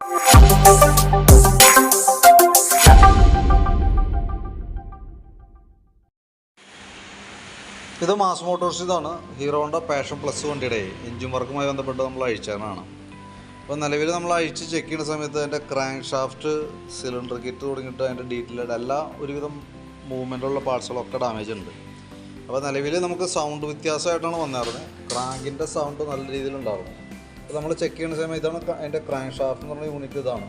ഇത് mass Motors ഇതാണ്. ഹീറോണ്ട passion plus വണ്ടിയുടെ എഞ്ചിൻ വർക്കുമായി ബന്ധപ്പെട്ട് നമ്മൾ അഴിച്ചതാണ്. അപ്പോൾ നിലവിൽ നമ്മൾ അഴിച്ച് ചെക്ക് ചെയ്യുന്ന സമയത്ത് അതിന്റെ ക്രാങ്ക് ഷാഫ്റ്റ് സിലിണ്ടർ കിറ്റ് തുടങ്ങിയിട്ട് അതിന്റെ ഡീറ്റെയിൽഡ് എല്ലാ ഒരുവിധം മൂവ്മെന്റുള്ള പാർട്സുകളൊക്കെ ഡാമേജ് ഉണ്ട്. അപ്പോൾ നിലവിൽ നമുക്ക് സൗണ്ട് വ്യത്യാസമായിട്ടാണ് വന്നിരുന്നത് ക്രാങ്കിന്റെ സൗണ്ട് നല്ല രീതിയിലുണ്ടായിരുന്നു അപ്പോൾ നമ്മൾ ചെക്ക് ചെയ്യുന്ന സമയം ഇതാണ് അതിന്റെ ക്രാങ്ക് ഷാഫ്റ്റ് എന്ന് പറഞ്ഞ യൂണിറ്റ് ഇതാണ്.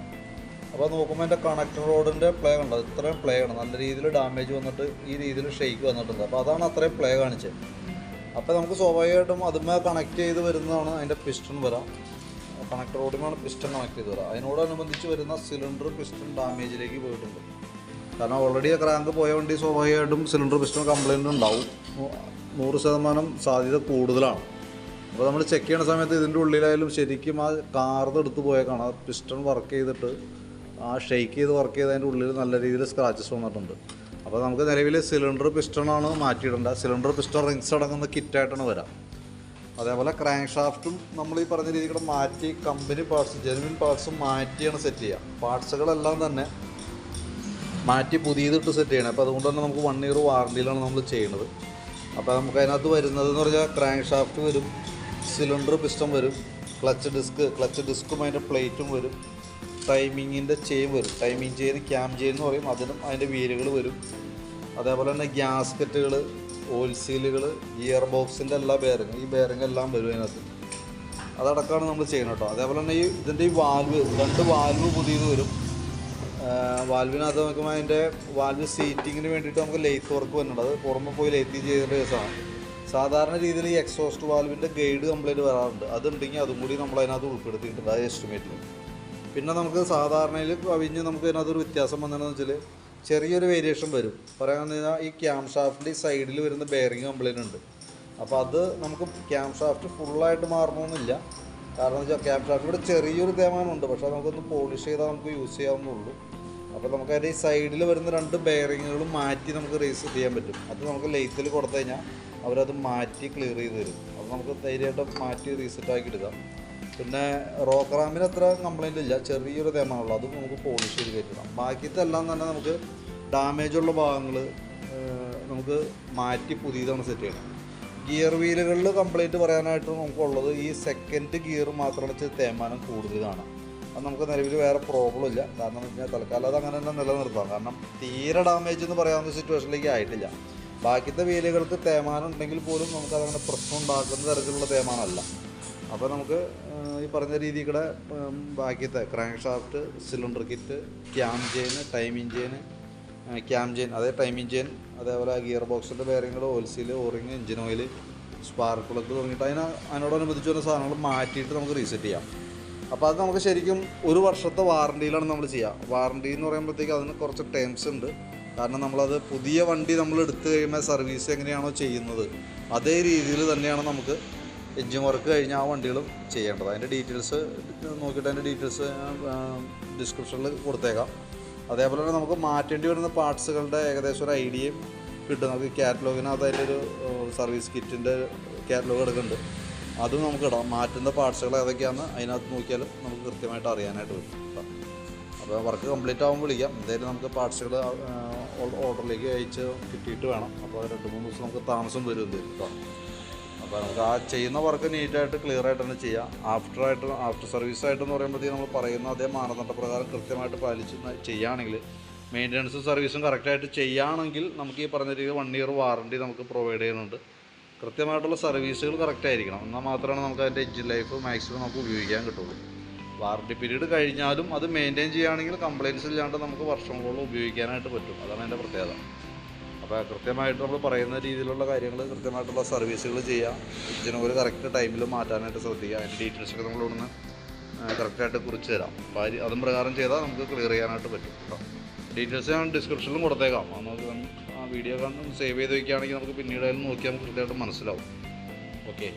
അപ്പോൾ നോക്കുമ്പോൾ എന്റെ കണക്ടർ റോഡിന്റെ പ്ലേ ഉണ്ട് ഇത്രയും പ്ലേ ആണ്. നല്ല രീതിയിൽ ഡാമേജ് വന്നിട്ട് ഈ രീതിയിൽ ഷെയ്ക്ക് വന്നിട്ടുണ്ട്. അപ്പോൾ അതാണ് അത്രയും പ്ലേ കാണിച്ചത് അപ്പോൾ നമുക്ക് സ്വാഭാവികമായിട്ടും അതുമേ കണക്ട് ചെയ്ത് വരുന്നതാണ് അതിന്റെ പിസ്റ്റൺ വരാം. കണക്ട് റോഡിനാണ് പിസ്റ്റൺ കണക്ട് ചെയ്ത് വരാം. അതിനോടനുബന്ധിച്ച് വരുന്ന സിലിണ്ടർ പിസ്റ്റൺ ഡാമേജിലേക്ക് പോയിട്ടുണ്ട്. കാരണം ഓൾറെഡി ക്രാങ്ക് പോയ വണ്ടി സ്വാഭാവികമായിട്ടും സിലിണ്ടർ പിസ്റ്റൺ കംപ്ലൈന്റ് ഉണ്ടാവും. നൂറ് ശതമാനം സാധ്യത കൂടുതലാണ്. അപ്പോൾ നമ്മൾ ചെക്ക് ചെയ്യുന്ന സമയത്ത് ഇതിന്റെ ഉള്ളിലായാലും ശരിക്കും ആ കാർന്ന് എടുത്ത് പോയേക്കാണ്. ആ പിസ്റ്റൺ വർക്ക് ചെയ്തിട്ട് ആ ഷെയ്ക്ക് ചെയ്ത് വർക്ക് ചെയ്ത് അതിന്റെ ഉള്ളിൽ നല്ല രീതിയിൽ സ്ക്രാച്ചസ് വന്നിട്ടുണ്ട്. അപ്പോൾ നമുക്ക് നിലവിൽ സിലിണ്ടർ പിസ്റ്റണാണ് മാറ്റിയിടേണ്ട. സിലിണ്ടർ പിസ്റ്റൺ റിങ്സ് അടങ്ങുന്ന കിറ്റായിട്ടാണ് വരാം. അതേപോലെ ക്രാങ്ക് ഷാഫ്റ്റും നമ്മൾ ഈ പറഞ്ഞ രീതിയിൽ കൂടെ മാറ്റി കമ്പനി പാർട്സ് ജെനുവിൻ പാർട്സും മാറ്റിയാണ് സെറ്റ് ചെയ്യുക പാർട്സുകളെല്ലാം തന്നെ മാറ്റി പുതിയതിട്ട് സെറ്റ് ചെയ്യണം. അപ്പോൾ അതുകൊണ്ട് തന്നെ നമുക്ക് വൺ ഇയർ വാറണ്ടിയിലാണ് നമ്മൾ ചെയ്യുന്നത് അപ്പോൾ നമുക്ക് അതിനകത്ത് വരുന്നത് എന്ന് പറഞ്ഞാൽ ക്രാങ്ക് ഷാഫ്റ്റ് വരും സിലിണ്ടർ പിസ്റ്റം വരും ക്ലച്ച് ഡിസ്ക് ക്ലച്ച് ഡിസ്കും അതിന്റെ പ്ലേറ്റും വരും ടൈമിങ്ങിന്റെ ചെയിൻ വരും. ടൈമിങ് ചെയിൻ ക്യാം ചെയിൻ എന്ന് പറയും. അതിനും അതിന്റെ വീലുകൾ വരും. അതേപോലെ തന്നെ ഗ്യാസ്കറ്റുകൾ ഓയിൽ സീലുകൾ ഗിയർ ബോക്സിന്റെ എല്ലാ ബെയറിങ് ഈ ബെയറിങ് എല്ലാം വരും അതിനകത്ത്. അതടക്കമാണ് നമ്മൾ ചെയ്യുന്നത് കേട്ടോ. അതേപോലെ തന്നെ ഈ ഇതിന്റെ ഈ വാൽവ് രണ്ട് വാൽവ് പുതിയത് വരും. വാൽവിനകത്ത് നോക്കുമ്പോൾ അതിന്റെ വാൽവ് സീറ്റിങ്ങിന് വേണ്ടിയിട്ട് നമുക്ക് ലെയ്ത്ത് വർക്ക് വരുന്നുണ്ട് അത് പുറമെ പോയി ലെയ്ത്ത് ചെയ്യേണ്ട കേസാണ് സാധാരണ രീതിയിൽ ഈ എക്സോസ്റ്റ് വാൽവിന്റെ ഗൈഡ് കംപ്ലൈന്റ് വരാറുണ്ട്. അതുണ്ടെങ്കിൽ അതും കൂടി നമ്മൾ അതിനകത്ത് ഉൾപ്പെടുത്തിയിട്ടുണ്ട്. ആ എസ്റ്റിമേറ്റിൽ പിന്നെ നമുക്ക് സാധാരണയിൽ കവിഞ്ഞ് നമുക്ക് അതിനകത്തൊരു വ്യത്യാസം വന്നതെന്ന് വെച്ചാൽ ചെറിയൊരു വേരിയേഷൻ വരും. പറയാമെന്ന് കഴിഞ്ഞാൽ ഈ ക്യാം ഷാഫ്റ്റിന്റെ ഈ സൈഡിൽ വരുന്ന ബെയറിങ് കംപ്ലൈന്റ് ഉണ്ട്. അപ്പോൾ അത് നമുക്ക് ക്യാം ഷാഫ്റ്റ് ഫുള്ളായിട്ട് മാറണമെന്നില്ല കാരണം എന്ന് വെച്ചാൽ ക്യാം ഷാഫ്റ്റ് ഇവിടെ ചെറിയൊരു തേമാനമുണ്ട് പക്ഷേ നമുക്കൊന്ന് പോളിഷ് ചെയ്താൽ നമുക്ക് യൂസ് ചെയ്യാവുന്നുള്ളൂ അപ്പോൾ നമുക്ക് അതിന്റെ സൈഡിൽ വരുന്ന രണ്ട് ബെയറിങ്ങുകളും മാറ്റി നമുക്ക് റീസെറ്റ് ചെയ്യാൻ പറ്റും. അത് നമുക്ക് ലെയ്ത്തിൽ കൊടുത്തു കഴിഞ്ഞാൽ അവരത് മാറ്റി ക്ലിയർ ചെയ്ത് തരും. അപ്പോൾ നമുക്ക് ധൈര്യമായിട്ട് മാറ്റി റീസെറ്റ് ആക്കി എടുക്കാം പിന്നെ റോക്ക് റാമിന് അത്ര കംപ്ലൈന്റ് ഇല്ല. ചെറിയൊരു തേമാനുള്ളൂ അതും നമുക്ക് പോളിഷ് ചെയ്ത് കയറ്റണം. ബാക്കിയത്തെ എല്ലാം തന്നെ നമുക്ക് ഡാമേജ് ഉള്ള ഭാഗങ്ങൾ നമുക്ക് മാറ്റി പുതിയതാണ് സെറ്റ് ചെയ്യണം. ഗിയർ വീലുകളിൽ കംപ്ലൈന്റ് പറയാനായിട്ട് നമുക്കുള്ളത് ഈ സെക്കൻഡ് ഗിയർ മാത്രമാണ് തേമാനം കൂടുതലാണ് അത് നമുക്ക് നിലവിൽ വേറെ പ്രോബ്ലം ഇല്ല. കാരണം എന്ന് വെച്ചാൽ തൽക്കാലം അത് അങ്ങനെ തന്നെ നിലനിർത്താം. കാരണം തീരെ ഡാമേജ് എന്ന് പറയാവുന്ന സിറ്റുവേഷനിലേക്ക് ആയിട്ടില്ല. ബാക്കിയത്തെ വീലുകൾക്ക് തേമാനം ഉണ്ടെങ്കിൽ പോലും നമുക്ക് അതങ്ങനെ പ്രശ്നം ഉണ്ടാക്കുന്ന തരത്തിലുള്ള തേമാനമല്ല. അപ്പോൾ നമുക്ക് ഈ പറഞ്ഞ രീതിയിൽ കൂടെ ബാക്കിയത്തെ crank shaft cylinder kit cam chain timing chain cam chain അതേ ടൈമിങ് ചെയിൻ അതേപോലെ ഗിയർ ബോക്സിന്റെ ബെയറിങ്ങൾ oil seal seal O ring engine oil spark plug തുടങ്ങിയിട്ട് അതിന് അതിനോടനുബന്ധിച്ച് വരുന്ന സാധനങ്ങൾ മാറ്റിയിട്ട് നമുക്ക് റീസെറ്റ് ചെയ്യാം. അപ്പോൾ അത് നമുക്ക് ശരിക്കും ഒരു വർഷത്തെ വാറണ്ടിയിലാണ് നമ്മൾ ചെയ്യുക വാറണ്ടി എന്ന് പറയുമ്പോഴത്തേക്ക് അതിന് കുറച്ച് ടേംസ് ഉണ്ട്. കാരണം നമ്മളത് പുതിയ വണ്ടി നമ്മൾ എടുത്തു കഴിയുമ്പോൾ സർവീസ് എങ്ങനെയാണോ ചെയ്യുന്നത് അതേ രീതിയിൽ തന്നെയാണ് നമുക്ക് എഞ്ചിൻ വർക്ക് കഴിഞ്ഞ ആ വണ്ടികളും ചെയ്യേണ്ടത്. അതിന്റെ ഡീറ്റെയിൽസ് നോക്കിയിട്ട് അതിന്റെ ഡീറ്റെയിൽസ് ഡിസ്ക്രിപ്ഷനിൽ കൊടുത്തേക്കാം. അതേപോലെ തന്നെ നമുക്ക് മാറ്റേണ്ടി വരുന്ന പാർട്സുകളുടെ ഏകദേശം ഒരു ഐഡിയയും കിട്ടും. നമുക്ക് കാറ്റലോഗിനകത്ത് അതിന്റെ ഒരു സർവീസ് കിറ്റിന്റെ കാറ്റലോഗ് എടുക്കുന്നുണ്ട്. അതും നമുക്ക് ഇടാം. മാറ്റുന്ന പാർട്സുകൾ ഏതൊക്കെയാണെന്ന് അതിനകത്ത് നോക്കിയാലും നമുക്ക് കൃത്യമായിട്ട് അറിയാനായിട്ട് പറ്റും അപ്പോൾ വർക്ക് കംപ്ലീറ്റ് ആകുമ്പോൾ വിളിക്കാം. എന്തായാലും നമുക്ക് പാർട്സുകൾ ഓർഡറിലേക്ക് അയച്ച് കിട്ടിയിട്ട് വേണം. അപ്പോൾ രണ്ട് മൂന്ന് ദിവസം നമുക്ക് താമസം വരും എന്തായാലും കേട്ടോ. അപ്പോൾ നമുക്ക് ആ ചെയ്യുന്ന വർക്ക് നീറ്റായിട്ട് ക്ലിയർ ആയിട്ട് തന്നെ ചെയ്യാം. ആഫ്റ്റർ ആയിട്ട് ആഫ്റ്റർ സർവീസ് ആയിട്ടെന്ന് പറയുമ്പോഴത്തേക്ക് നമ്മൾ പറയുന്ന അതേ മാനദണ്ഡ പ്രകാരം കൃത്യമായിട്ട് പാലിച്ച് ചെയ്യുകയാണെങ്കിൽ മെയിന്റനൻസും സർവീസും കറക്റ്റായിട്ട് ചെയ്യുകയാണെങ്കിൽ നമുക്ക് ഈ പറഞ്ഞ രീതിയിൽ വൺ ഇയർ വാറണ്ടി നമുക്ക് പ്രൊവൈഡ് ചെയ്യുന്നുണ്ട്. കൃത്യമായിട്ടുള്ള സർവീസുകൾ കറക്റ്റ് ആയിരിക്കണം. എന്നാൽ മാത്രമാണ് നമുക്ക് അതിന്റെ എഞ്ചിൻ ലൈഫ് മാക്സിമം നമുക്ക് ഉപയോഗിക്കാൻ കിട്ടുള്ളൂ. വാറണ്ടി പീരീഡ് കഴിഞ്ഞാലും അത് മെയിന്റെയിൻ ചെയ്യുകയാണെങ്കിൽ കംപ്ലയിൻസ് ഇല്ലാണ്ട് നമുക്ക് വർഷങ്ങളോളം ഉപയോഗിക്കാനായിട്ട് പറ്റും. അതാണ് അതിന്റെ പ്രത്യേകത. അപ്പോൾ കൃത്യമായിട്ട് നമ്മൾ പറയുന്ന രീതിയിലുള്ള കാര്യങ്ങൾ കൃത്യമായിട്ടുള്ള സർവീസുകൾ ചെയ്യുക എഞ്ചിന് ഒരു കറക്റ്റ് ടൈമിൽ മാറ്റാനായിട്ട് ശ്രദ്ധിക്കുക. അതിന്റെ ഡീറ്റെയിൽസൊക്കെ നമ്മൾ ഇവിടുന്ന് കറക്റ്റായിട്ട് കുറിച്ച് തരാം. അപ്പോൾ അത് പ്രകാരം ചെയ്താൽ നമുക്ക് ക്ലിയർ ചെയ്യാനായിട്ട് പറ്റും. കേട്ടോ. ഡീറ്റെയിൽസ് ഞാൻ ഡിസ്ക്രിപ്ഷനിലും കൊടുത്തേക്കാം. നമുക്ക് വീഡിയോ കണ്ട് സേവ് ചെയ്ത് വയ്ക്കുകയാണെങ്കിൽ നമുക്ക് പിന്നീട് നോക്കിയാൽ നമുക്ക് കൃത്യമായിട്ട് മനസ്സിലാവും. ഓക്കെ